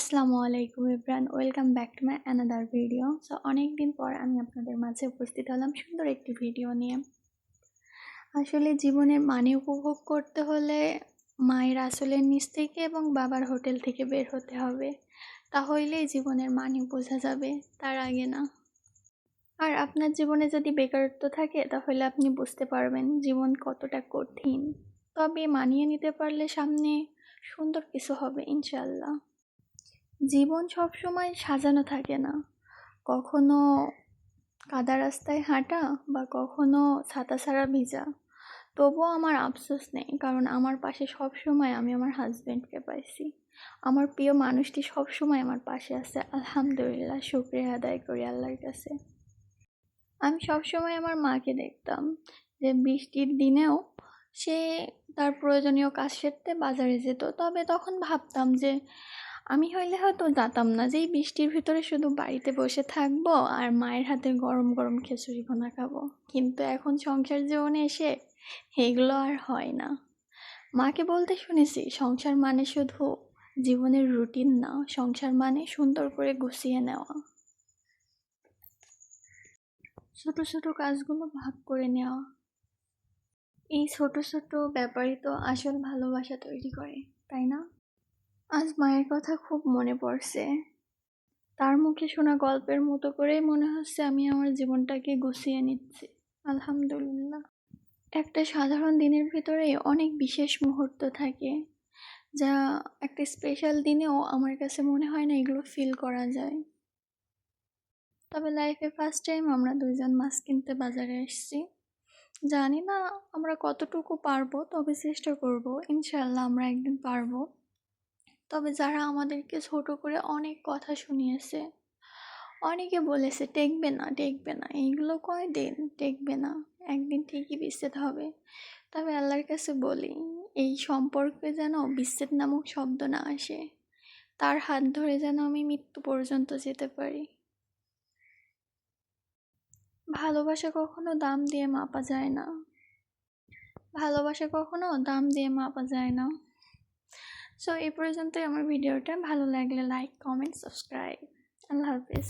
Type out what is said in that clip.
আসসালামু আলাইকুম Ibran welcome back to my another video. So অনেক দিন পর আমি আপনাদের মাঝে উপস্থিত হলাম সুন্দর একটি ভিডিও নিয়ে। আসলে জীবনে মানে উপভোগ করতে হলে মায়ের আসলের নিচ থেকে এবং বাবার হোটেল থেকে বের হতে হবে। তাহলেই জীবনের মানে বোঝা যাবে, তার আগে না। আর আপনার জীবনে যদি বেকারত্ব থাকে, তাহলে আপনি বুঝতে পারবেন জীবন কতটা কঠিন। তবে মানিয়ে নিতে পারলে সামনে সুন্দর কিছু হবে ইনশাল্লাহ জীবন সবসময় সাজানো থাকে না। কখনো কাদা রাস্তায় হাঁটা বা কখনো ছাতা ছাড়া ভিজা। তবুও আমার আফসোস নেই, কারণ আমার পাশে সব সময় আমি আমার হাজব্যান্ডকে পাইছি। আমার প্রিয় মানুষটি সব সময় আমার পাশে আছে, আলহামদুলিল্লাহ, শুক্রিয়া আদায় করি আল্লাহর কাছে। আমি সব সময় আমার মাকে দেখতাম যে বৃষ্টির দিনেও সে তার প্রয়োজনীয় কাজ সেরতে বাজারে যেত। তবে তখন ভাবতাম যে আমি হইলে হয়তো যেতাম না যে এই বৃষ্টির ভিতরে শুধু বাড়িতে বসে থাকব আর মায়ের হাতে গরম গরম খিচুড়ি ভোনা খাব। কিন্তু এখন সংসার জীবনে এসে এগুলো আর হয় না। মাকে বলতে শুনেছি, সংসার মানে শুধু জীবনের রুটিন না, সংসার মানে সুন্দর করে গুছিয়ে নেওয়া। ছোট ছোট কাজগুলো ভাগ করে নেওয়া। এই ছোট ছোট ব্যাপারই তো আসল ভালোবাসা তৈরি করে, তাই না? আজ মায়ের কথা খুব মনে পড়ছে। তার মুখে শোনা গল্পের মতো করেই মনে হচ্ছে আমি আমার জীবনটাকে গুছিয়ে নিচ্ছি। আলহামদুলিল্লাহ। একটা সাধারণ দিনের ভিতরে অনেক বিশেষ মুহূর্ত থাকে, যা একটা স্পেশাল দিনেও আমার কাছে মনে হয় না এগুলো ফিল করা যায়। তবে লাইফে ফার্স্ট টাইম আমরা দুইজন মাছ কিনতে বাজারে এসেছি। জানি না আমরা কতটুকু পারব, তবে চেষ্টা করব। ইনশাল্লাহ আমরা একদিন পারব। তবে যারা আমাদেরকে ছোট করে অনেক কথা শুনিয়েছে, অনেকে বলেছে, টেকবে না টেকবে না। এইগুলো কয় দিন টেকবে না। একদিন ঠিকই বিচ্ছেদ হবে। তবে আল্লাহর কাছে বলি, এই সম্পর্কে যেন বিচ্ছেদ নামক শব্দ না আসে, তার হাত ধরে যেন আমি মৃত্যু পর্যন্ত যেতে পারি। ভালোবাসা কখনো দাম দিয়ে মাপা যায় না। ভালোবাসা কখনো দাম দিয়ে মাপা যায় না। সো এই পর্যন্তই আমার ভিডিওটা। ভালো লাগলে লাইক কমেন্ট সাবস্ক্রাইব আল্লাহ হাফিজ।